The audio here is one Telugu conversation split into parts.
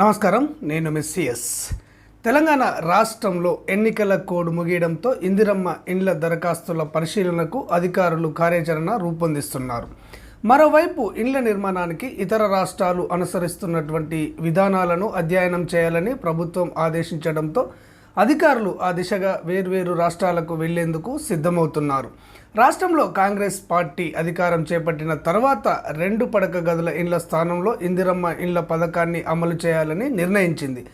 నమస్కారం నేను మిస్సిఎస్ తెలంగాణ రాష్ట్రంలో ఎన్నికల కోడ్ ముగియడంతో ఇందిరమ్మ ఇండ్ల దరఖాస్తుల పరిశీలనకు అధికారులు కార్యాచరణ రూపొందిస్తున్నారు. మరోవైపు ఇండ్ల నిర్మాణానికి ఇతర రాష్ట్రాలు అనుసరిస్తున్నటువంటి విధానాలను అధ్యయనం చేయాలని ప్రభుత్వం ఆదేశించడంతో అధికారులు ఆ దిశగా వేర్వేరు రాష్ట్రాలకు వెళ్ళేందుకు సిద్ధమవుతున్నారు. రాష్ట్రంలో కాంగ్రెస్ పార్టీ అధికారం చేపట్టిన తర్వాత రెండు పడక గదుల ఇండ్ల స్థానంలో ఇందిరమ్మ ఇండ్ల పథకాన్ని అమలు చేయాలని నిర్ణయించింది.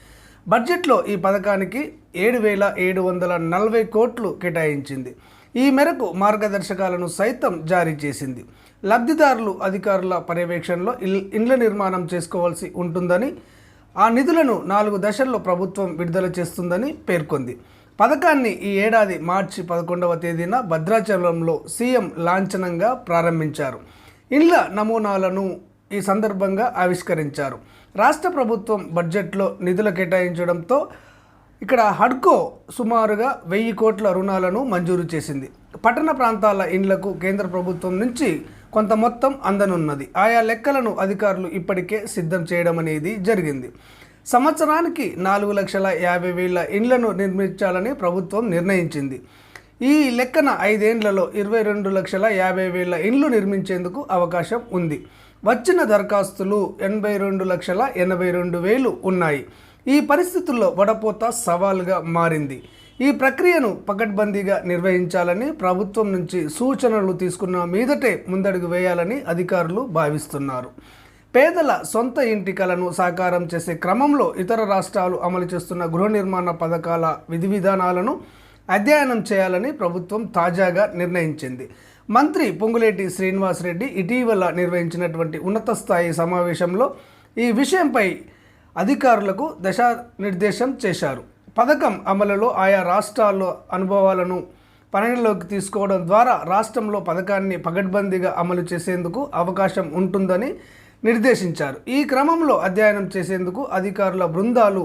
బడ్జెట్లో ఈ పథకానికి ఏడు వేల ఏడు వందల నలభై కోట్లు కేటాయించింది. ఈ మేరకు మార్గదర్శకాలను సైతం జారీ చేసింది. లబ్ధిదారులు అధికారుల పర్యవేక్షణలో ఇల్ ఇండ్ల నిర్మాణం చేసుకోవాల్సి ఉంటుందని ఆ నిధులను నాలుగు దశల్లో ప్రభుత్వం విడుదల చేస్తుందని పేర్కొంది. పథకాన్ని ఈ ఏడాది మార్చి పదకొండవ తేదీన భద్రాచలంలో సీఎం లాంఛనంగా ప్రారంభించారు. ఇండ్ల నమూనాలను ఈ సందర్భంగా ఆవిష్కరించారు. రాష్ట్ర ప్రభుత్వం బడ్జెట్లో నిధులు కేటాయించడంతో ఇక్కడ హడ్కో సుమారుగా వెయ్యి కోట్ల రుణాలను మంజూరు చేసింది. పట్టణ ప్రాంతాల ఇండ్లకు కేంద్ర ప్రభుత్వం నుంచి కొంత మొత్తం అందనున్నది. ఆయా లెక్కలను అధికారులు ఇప్పటికే సిద్ధం చేయడం అనేది జరిగింది. సంవత్సరానికి నాలుగు లక్షల యాభై వేల ఇండ్లను నిర్మించాలని ప్రభుత్వం నిర్ణయించింది. ఈ లెక్కన ఐదేండ్లలో ఇరవై రెండు లక్షల యాభై వేల ఇండ్లు నిర్మించేందుకు అవకాశం ఉంది. వచ్చిన దరఖాస్తులు ఎనభై రెండు లక్షల ఎనభై రెండు వేలు ఉన్నాయి. ఈ పరిస్థితుల్లో వడపోత సవాల్గా మారింది. ఈ ప్రక్రియను పకడ్బందీగా నిర్వహించాలని ప్రభుత్వం నుంచి సూచనలు తీసుకున్న మీదటే ముందడుగు వేయాలని అధికారులు భావిస్తున్నారు. పేదల సొంత ఇంటి కలను సాకారం చేసే క్రమంలో ఇతర రాష్ట్రాలు అమలు చేస్తున్న గృహ నిర్మాణ పథకాల విధి విధానాలను అధ్యయనం చేయాలని ప్రభుత్వం తాజాగా నిర్ణయించింది. మంత్రి పొంగులేటి శ్రీనివాసరెడ్డి ఇటీవల నిర్వహించినటువంటి ఉన్నత స్థాయి సమావేశంలో ఈ విషయంపై అధికారులకు దిశానిర్దేశం చేశారు. పథకం అమలులో ఆయా రాష్ట్రాల్లో అనుభవాలను పరిగణలోకి తీసుకోవడం ద్వారా రాష్ట్రంలో పథకాన్ని పగడ్బందీగా అమలు చేసేందుకు అవకాశం ఉంటుందని నిర్దేశించారు. ఈ క్రమంలో అధ్యయనం చేసేందుకు అధికారుల బృందాలు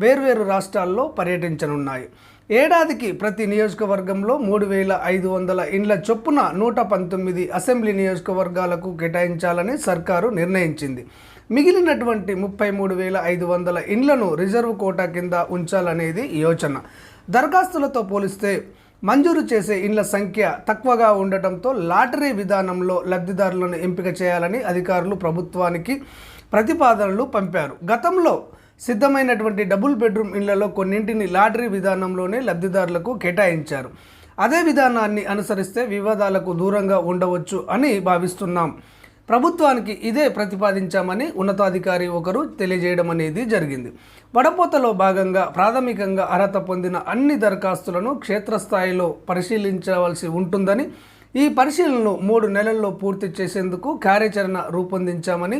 వేర్వేరు రాష్ట్రాల్లో పర్యటించనున్నాయి. ఏడాదికి ప్రతి నియోజకవర్గంలో మూడు వేల ఐదు వందల ఇండ్ల చొప్పున నూట పంతొమ్మిది అసెంబ్లీ నియోజకవర్గాలకు కేటాయించాలని సర్కారు నిర్ణయించింది. మిగిలినటువంటి ముప్పై మూడు వేల ఐదు వందల ఇండ్లను రిజర్వ్ కోటా కింద ఉంచాలనేది యోచన. దరఖాస్తులతో పోలిస్తే మంజూరు చేసే ఇండ్ల సంఖ్య తక్కువగా ఉండటంతో లాటరీ విధానంలో లబ్ధిదారులను ఎంపిక చేయాలని అధికారులు ప్రభుత్వానికి ప్రతిపాదనలు పంపారు. గతంలో సిద్ధమైనటువంటి డబుల్ బెడ్రూమ్ ఇళ్ళలో కొన్నింటిని లాటరీ విధానంలోనే లబ్ధిదారులకు కేటాయించారు. అదే విధానాన్ని అనుసరిస్తే వివాదాలకు దూరంగా ఉండవచ్చు అని భావిస్తున్నాం. ప్రభుత్వానికి ఇదే ప్రతిపాదించామని ఉన్నతాధికారి ఒకరు తెలియజేయడం అనేది జరిగింది. వడపోతలో భాగంగా ప్రాథమికంగా అర్హత పొందిన అన్ని దరఖాస్తులను క్షేత్రస్థాయిలో పరిశీలించవలసి ఉంటుందని ఈ పరిశీలనను మూడు నెలల్లో పూర్తి చేసేందుకు కార్యాచరణ రూపొందించామని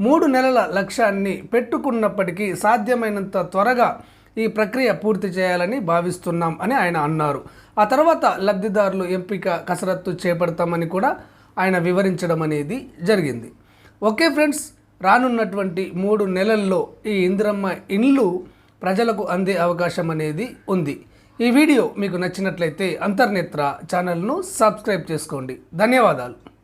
మూడు నెలల లక్ష్యాన్ని పెట్టుకున్నప్పటికీ సాధ్యమైనంత త్వరగా ఈ ప్రక్రియ పూర్తి చేయాలని భావిస్తున్నాం అని ఆయన అన్నారు. ఆ తర్వాత లబ్ధిదారులు ఎంపిక కసరత్తు చేపడతామని కూడా ఆయన వివరించడం అనేది జరిగింది. ఓకే ఫ్రెండ్స్ రానున్నటువంటి మూడు నెలల్లో ఈ ఇందిరమ్మ ఇండ్లు ప్రజలకు అందే అవకాశం అనేది ఉంది. ఈ వీడియో మీకు నచ్చినట్లయితే అంతర్నేత్ర ఛానల్ను సబ్స్క్రైబ్ చేసుకోండి. ధన్యవాదాలు.